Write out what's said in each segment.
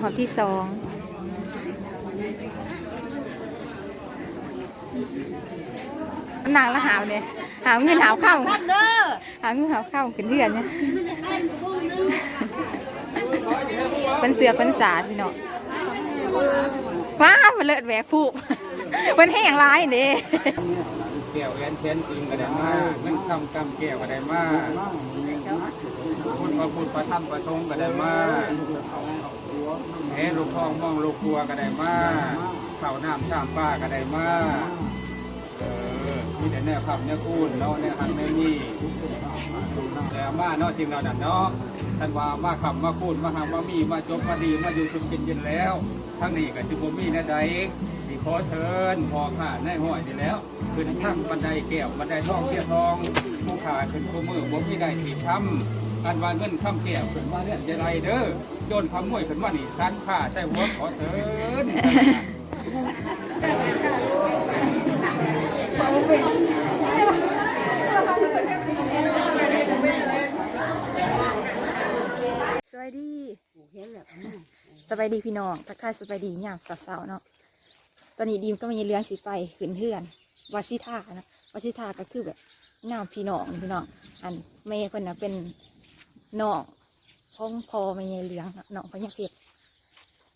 หอบที่สองนักแล้วหาวเนี่ยหาวเงินหาวเข้าเด้อหาวเงินหาวเข้าขึ้นเดือนเนี่ยเป็นเสือเป็นสาดพี่น้องว้าวมันเลิศแหวกผูกเป็นแห้งร้ายเด้แก้วแหวนเชนซิงก็ได้มากเงินคำกำแก้วก็ได้มากคุณพระพุทธพระธรรมพระสงฆ์ก็ได้มาก แหลูกทองมองลูกครัวก็ได้มากข้าน้ำชามป้าก็ได้มากเออมีแต่แนวคำแนวคูณเนาะแนวหันแนวนี่แต่มาเนาะสิ่งเหล่านั้นเนาะท่านว่ามาคำมาคูณมาหามามีมาจบมาดีมาอยู่ชุมกินกินแล้ว ทั้งนี้กับสิบมีนะใดสิขอเชิญพอข้าในห้อยนี่แล้วขึ้นทั้งบันไดแก้วบันไดทองเทียทองผู้ขาขึ้นคู่มือบ่มีได้สีช้ำอันว่าเงินคำแก้วขึ้นมาเรื่อยจะไรเด้อ โดนคำมวยขึ้นมานี่สันข้าใส่หัวขอเชิญสวัสดีสบายดีพี่น้องทักทายสบายดียามสาวๆเนาะตอนนี้ดีมก็มีเลี้ยงสีไฟขึ้นเทือนวาซิท่านะวาซิทาก็คือแบบน้าพี่น้องพี่น้อง อันแม่คนน่ะเป็นน้อง พ้องพอแม่ยายเลี้ยงน่ะน้องพญาเพชร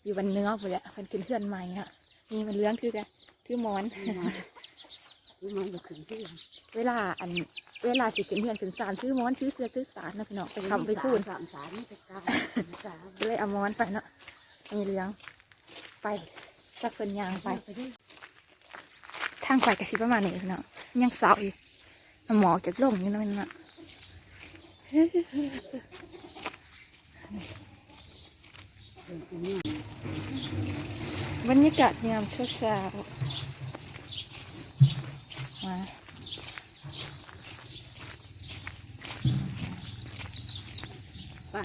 อยู่บันเนื้อไปแหละเพิ่นขึ้นเทือนใหม่นะมีมันเลี้ยงคือกันคือหมอนคือมันจะขึ้นที่เวลาอันเวลาสิขึ้นเทือนขึ้นศาลคือหมอนคือเสือคือสารนะพี่น้องไปทำไปคูณสามสารนี่จะกลางสารก็เลยเอาหมอนไปเนาะมีเลี้ยงไปจักเพิ่นยางไปไปด้วยทางไปกระสิประมาณนี้พี่น้องยังสาวอยู่หมอกจากลงอยู่นะมันน่ะ บรรยากาศยามเช้าๆมาไป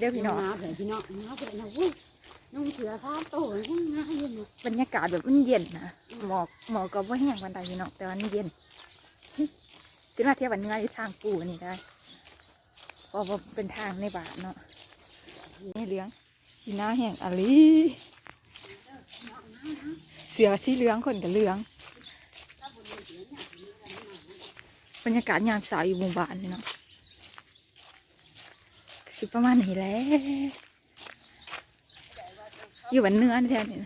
เด้อพี่น้องน้าเผื่อพี่น้องน้าเผื่อนะวุ้ยนุ่งเสือซ้ำโตยังน้าอยู่เนาะบรรยากาศแบบมันเย็นนะหมอกหมอกก็ว่าแห้งวันใดพี่น้องแต่ว่ามันเย็นคิดว่าเที่ยววันเนื้อที่ทางกูนี่ได้เพราะว่าเป็นทางในบ้านเนาะนี่เลี้ยงสีหน้าแห้งอะลีเสือสีเหลืองคนกับเหลืองบรรยากาศยามสาวอยู่หมู่บ้านนี่เนาะ สิประมาณนี้แหละอยู่บนเนื้อแทนนี่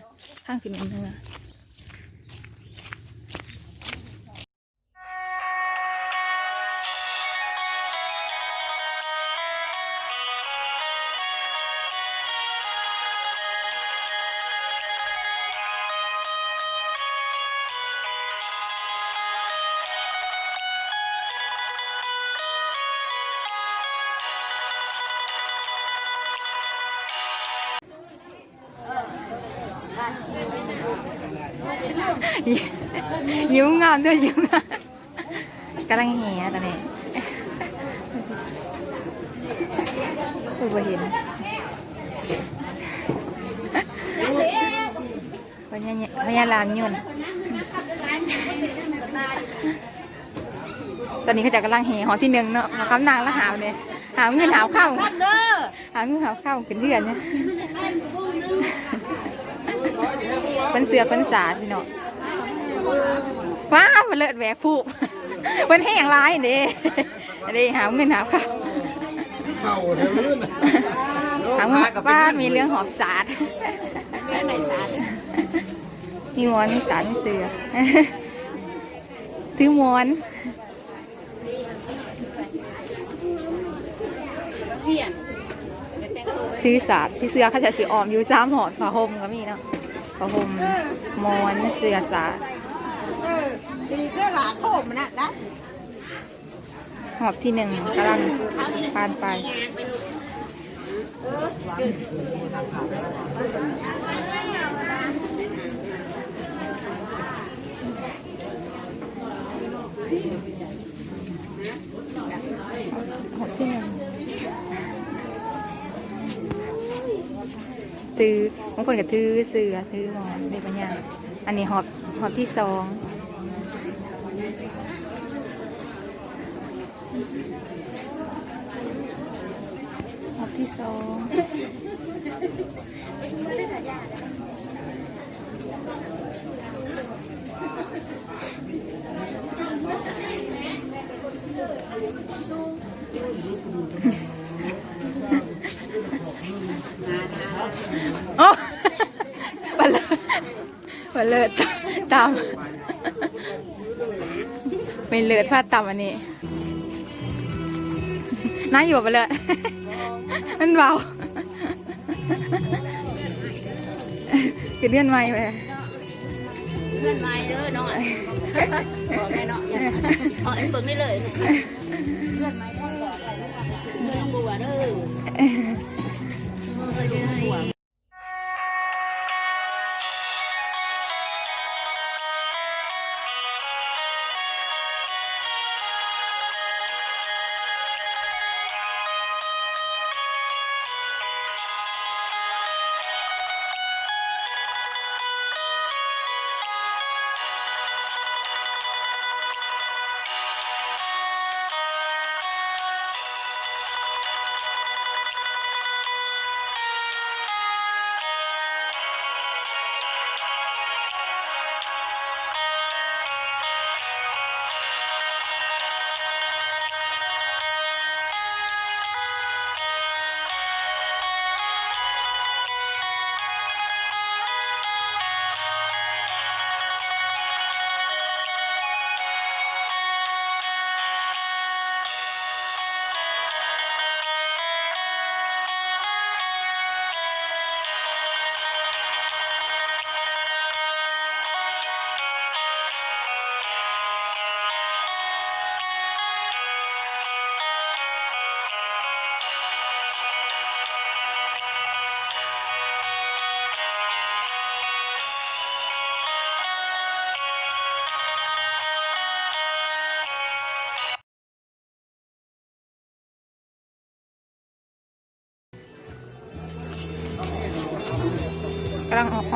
ข้างคือวันเนื้อามด้วยยิ้มงามกำลังแห่ตอนนี้ผู้บเห็นพญายพญาลามยุ่นตอนนี้เขาจะกำลังแห่หอที่หนึ่งเนาะมาคำนางแล้วหาวเนี่ยหาเงินหาวข้าเด้อหาเงินหาวข้าขึ้นเดือนเนี่ยเป็นเสือเป็นสาพี่เน้อง ว้าวมันเลิศแหวกผูกมันแห้งร้ายเด้อันนี้หาเงินหาข้าวเข้าเดี๋ยวลื่นหาเงินบ้านมีเรื่องหอบสาดไหนสารมีมวนมีสาดมีเสือถือมวนเพียนแต่งตัวถือสาดที่เสือเขาจะสีออมอยู่ซ้ำหอบผ้าห่มก็มีเนาะผ้าห่มมอนเสือสาด เสื้ออดีมันน่ะได้หอบที่หนึ่งกำลังผ่านไปหอบที่หนึ่งตื้อบางคนก็ตื้อเสือตื้อหมอนเด็กปัญญางอันนี้หอบหอบที่สองหอบที่ สองโอ้วันเลิศวันเลิศตามไม่เลิศพลาดตามอันนี้น่าอยู่บบวันเลิศ มันเบาคือเลื่อนไม้ไปเพื่อนมาเด้อน้องอะบอกแม่เนาะอย่าเอาอันเปิดไม่เลย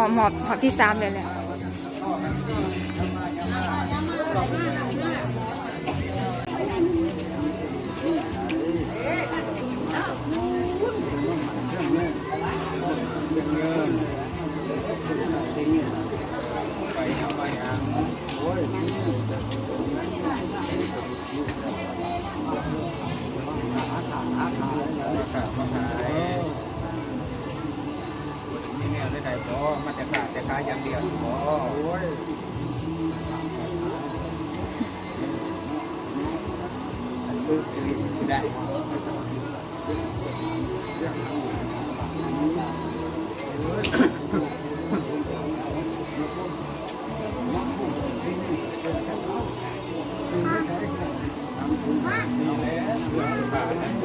อบหอบหอบหอบที่สามเลยแหละ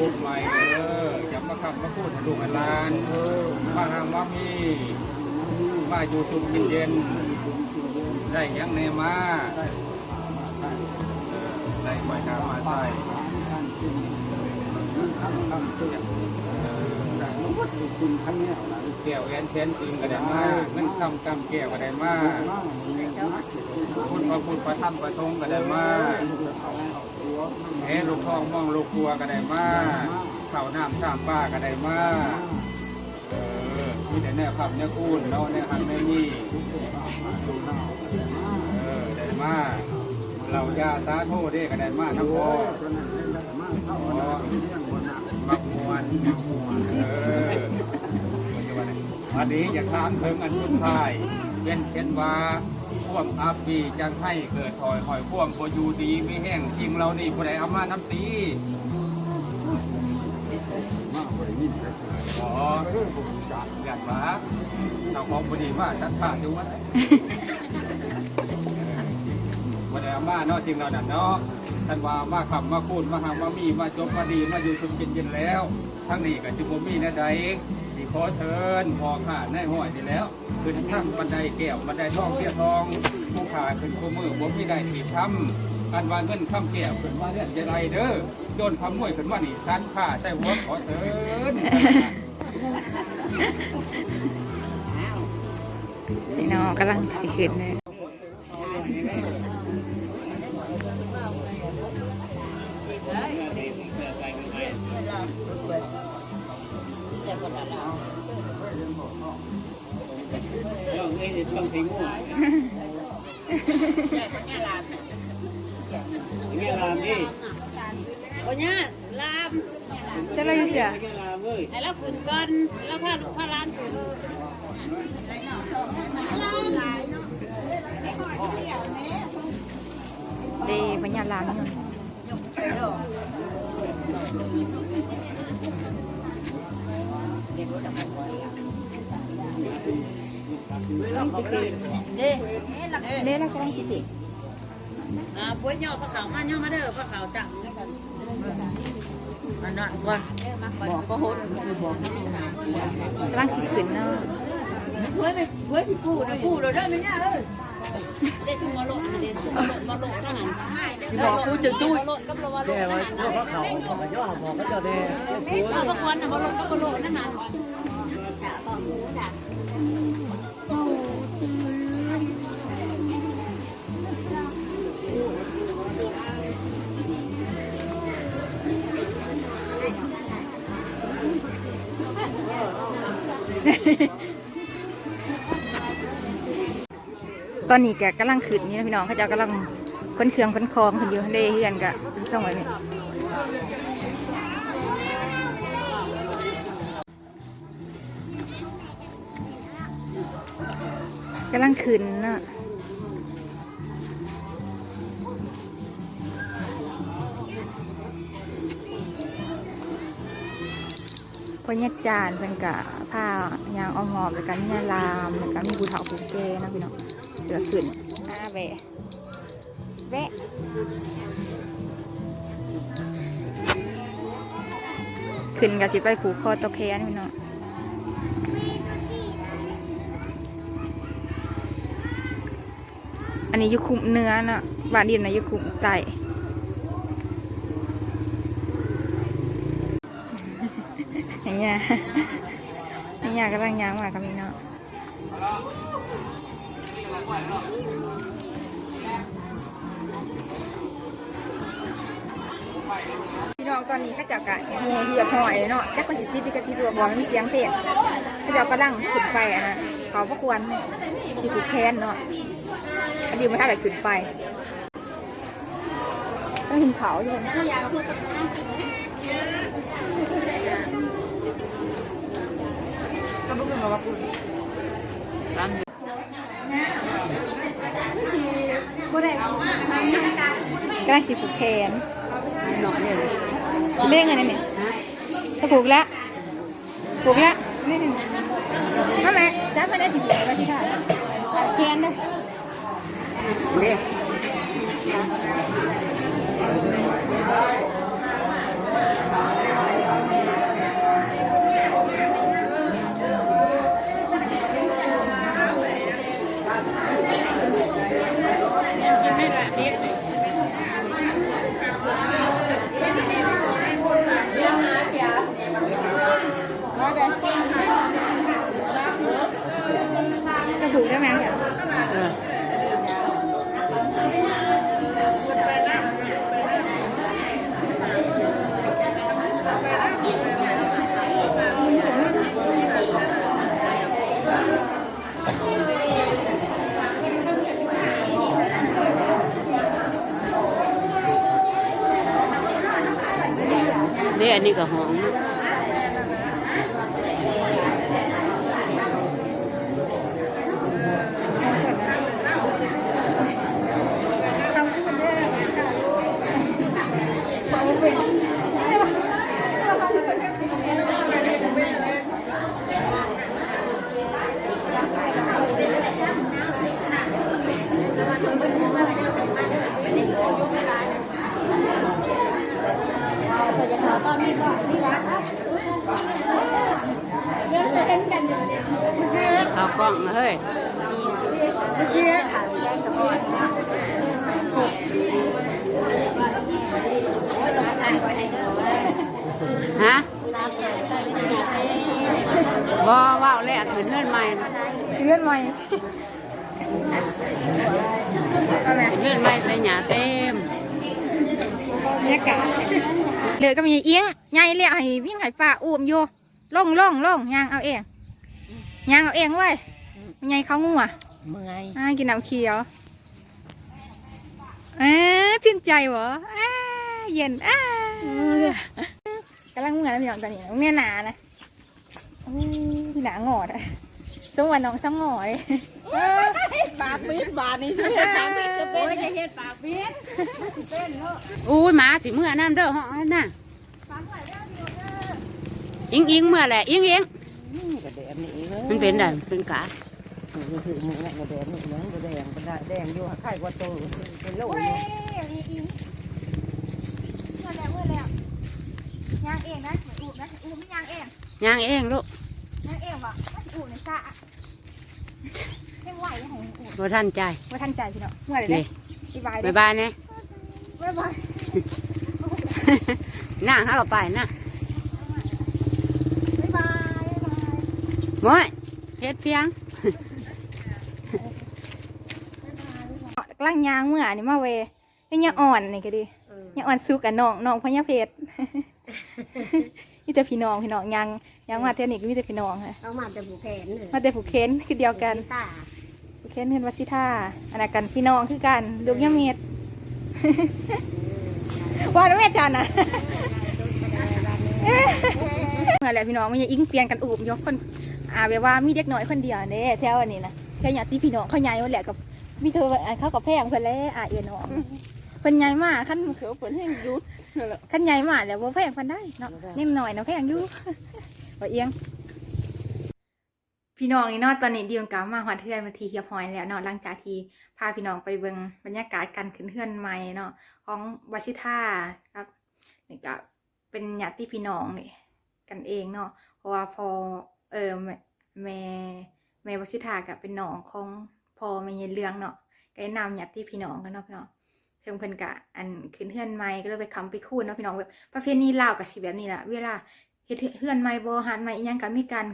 ขาดแต่พูดใหม่เอออย่ามาคำมาพูดให้ลูกให้หลานเออมาหามว่ามีมาอยู่สุขกินเย็น ได้หยังแน่มาเออได้ปล่อยทางมาใส่เออแก้วแอนเชนซิงก็ได้มาเงินคำกำแก้วก็ได้มาคุณพระพุทธพระธรรมพระสงฆ์ก็ได้มา แหลูกทองมองลูกครัวก็ได้มาเข้าน้ำสามป้าก็ได้มาเออมีแต่แนวขับแนวคูนเนาะแนวหันแนวนี่เออได้มาเรายาสาโทเด้ก็ได้มาทั้งพ่อมักมวนเออวันนี้อยากถามถึงอันสุดท้ายเป็นเช่นว่า พ่วงอาบีจังให้เกิดถอยหอยพ่วงโบอยู่ดีไม่แห้งสิ่งเรานี่ผู้ใดเอามาน้ำตีอ๋ออยากมาเราของบดีมาชัดผ่าจุ้งวะบ่ได้เอามาเนาะสิ่งเหล่านั้นเนาะท่านว่ามาขับมาคูดมาหามามีมาจบมาดีมาอยู่ชุมกินกินแล้ว ทั้งนี้ก็สิบ่มีนวใด ขอเชิญพอข้าในห้อยดีแล้วขึ้นทั้งบันไดแก้วบันไดทองเทียทองผู้ขาขึ้นคู่มือบ่มีได้ที่ทำอันว่าเงินคำแก้วขึ้นมาเรื่องจะไรเด้อโยนคำมวยขึ้นมานี่ชั้นข้าใส่หัวขอเชิญพี่น้องกำลังสิขึ้นเลย งสีม่วงเนี่ยลามนี่โอ้ยลามจะเราอยู่เสียเนี่ยลามเว้ยให้เราขึ้นก่อนแล้วพาลูกพาหล้านขึ้นเดบรรยาลาม เด้เด้แล้วกำลังสิติอ่าป่วยย่อพระเขามาย่อมาเด้อพระเขาจังอันนั้นก่อนบอกก็โหดคือบอกกำลังสิขึ้นเนาะเฮ้ยไปเฮ้ยพี่กู้นะกู้เราได้ไหมเนี่ยเอ้ยได้ทุ่งมาโลดเด็ดทุ่งมาโลดมาโลดทหารที่บอกกู้จะตู้มาโลดกับเรามาโลดทหารนะพวกเขาบอกกันย่อบอกก็จะได้เอาพระควันนะมาโลดกับมาโลดทหาร ตอนนี้แกกำลังขึ้นนี่นะพี่น้องเขาจะกำลังค้นเครื่องค้นคลองคนอยู่เด้เฮือนกะส่งไว้นี่กำลังขึ้นเนะ พอเนี่ยจานเป็นกะผ้ายางออมหอบแล้วกันเนี่ยลามแล้วก็มีบูเถาผูเกนะพี่น้องเดือขึ้นอ่าแวะแวะขึ้นกับสิไปผูกคอตะแคนพี่น้องอันนี้อยุคุมเนื้อเนาะบานดินนะอยุคุมไก่ อย่างเงี้ยอย่างเงี้ยกำลังยางหมากับมีเนาะพี่น้องตอนนี้ข้าเจับกะเฮียเหียบหอยเนาะจักมันสิติดลิขสิทธิ์รัวบอลมีเสียงเพลงข้าเจับกำลังขึ้นไปอะนะเขาประกวันสิผูกแค้นเนาะอันนี้มาถ้าไหนขึ้นไปต้องห็นเขาอยู่นะ กำลังสิผูกแขนเล่นไงเนี่ยจะผูกแล้วผูกแล้วนี่นี่นั่นแหละจับมาได้สิผูกแล้วสิค่ะแขนเลยจะ นี่อันนี้ก็หอม องเฮ้ยฮะบ่ว้าวแล้วขึ้นเฮือนใหม่เลื่อนใหม่เอาไหมขึ้นเฮือนใหม่ใส่หญ้าเต็มบรรยากาศเหลือก็มีเอี้ยงใหญ่เลยให้วิ่งให้ป่าอุ้มอยู่ลงลงลงยางเอาเองยางเอาเองไว้ย มันใหญ่เขางัวเมื่อยอ่ากินน้ำเขียวอ่าชื่นใจเหรออ่าเย็นอ่ากำลังเมื่อยแล้วพี่น้องตอนนี้เมื่อยหนานะอู้หนางอดอะสมวันน้องซ้ำงอเลยปากปิดบาดนี่ปากปิดก็เป็นจะเฮ็ดปากปิดอู้ยหมาสิเมื่อน้ำเด้อห้องน่ะอิงอิงเมื่อแหละอิงอิงกระแดงนี่เว้ยมันเป็นได้เป็นกา ถือมือแหละกระแดงนี่ยังกระแดงกระแดงอยู่ไข่กว่าโตเป็นโลเว้ยอยู่มีอิงเมื่อแล้วเมื่อแล้วยางเองนะอูนะอูไม่ยางเองยางเองลูกยางเองวะอูในสระให้ไหวให้อูบ่ทันใจว่าทันใจพี่เน้องเมื่อไหร่เนี่ยบายบายบายเนี่ยบายบายนั่งหาเราไปนะบายบายม้ยเฮ็ดเพียง กลังยางเมื่อนี่มาเวเป็นยาอ่อนนี่ก็ดียาอ่อนสุกกับน้องน้องพญาเพชรนี่แต่พี่น้องพี่น้องยางยางมาเท่านี้ก็มีแต่พี่น้องค่ะเอามาแต่ผู้แขนเลยมาแต่ผูกเค้นคือเดียวกันตาผูกเค้นเห็นวัดสิท่าอันนั้นกันพี่น้องคือกันลูกยาเม็ดว่าแล้วแม่จันนะเมื่อไหร่พี่น้องมันจะอิงเปลี่ยนกันอูบยกคนอ่าแบบว่ามีเด็กน้อยคนเดียวเด้แถวอันนี้นะแถวญาติพี่น้องเขาใหญ่หมดแหละกับ มีเธออันเขากับแพงเพิ่นแล้วอ่าเอียน้องเพิ่นใหญ่มากขั้นเขียวเปิดให้ยุดนั่นแหละขั้นใหญ่มากแล้วว่าแพงเพิ่นได้เนาะนิดหน่อยเนาะแพงอยู่ว่าเอียง พี่น้องนี่เนาะตอนนี้ดีมกลับมาหอดเทือนมาทีเฮียพอยแล้วเนาะหลังจากที่พาพี่น้องไปเบิ่งบรรยากาศการขึ้นเทือนใหม่เนาะของวชิท่าครับนี่ก็เป็นญาติพี่น้องนี่กันเองเนาะเพราะว่าพอเออแม่แม่แม่วชิท่ากับเป็นน้องของ พอแม่เย็นเรืองเนาะก็ได้นำญาติพี่น้องกันเนาะพี่น้องเพิ่งเพิ่นกะอันขึ้นเทือนใหม่ก็เลยไปคำไปคูดเนาะพี่น้องแบบประเพณีลาวกับสิแบบนี้แหละเวลาเฮ็ดเทือนใหม่บ่หันใหม่อิหยังกันมีกัน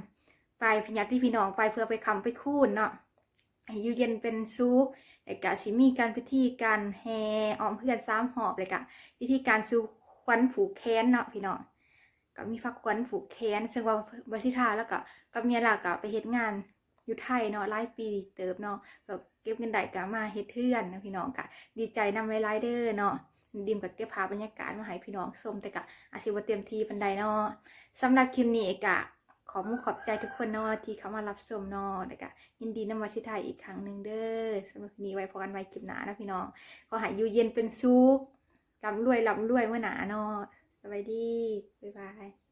ไปพญาติพี่น้องไปเพื่อไปคำไปคูนเนาะอยู่เย็นเป็นซุกแล้วก็สิมีการพิธีการแห่ออมเพื่อนซ้ำหอบเลยกะพิธีการสู่ควันผูกแค้นเนาะพี่น้องก็มีฟักควันผูกแค้นซึ่งว่าบัชิทแล้วก็กับเมียหลักก็ไปเฮ็ดงาน อยู่ไทยเนาะหลายปีเติบเนาะแบบเก็บเงินได้ก็มาเฮ็ดเทือนนะพี่น้องกะดีใจนำไว้หลายเด้อเนาะดิมกับเก็บภาพบรรยากาศมาให้พี่น้องชมแต่กะอาชีวะเต็มทีปันใดเนาะสำหรับคลิปนี้กะขอมุขขอบใจทุกคนเนาะที่เข้ามารับชมเนาะแล้วก็ยินดีนำมาชิไทยอีกครั้งหนึ่งเด้อสำหรับนนี้ไว้พอกันไว้คลิปหนานะพี่น้องก็ใหายอยู่เย็นเป็นสุขร่ำรวยร่ำรวยเมื่อหนาเนาะสวัสดีบ๊ายบาย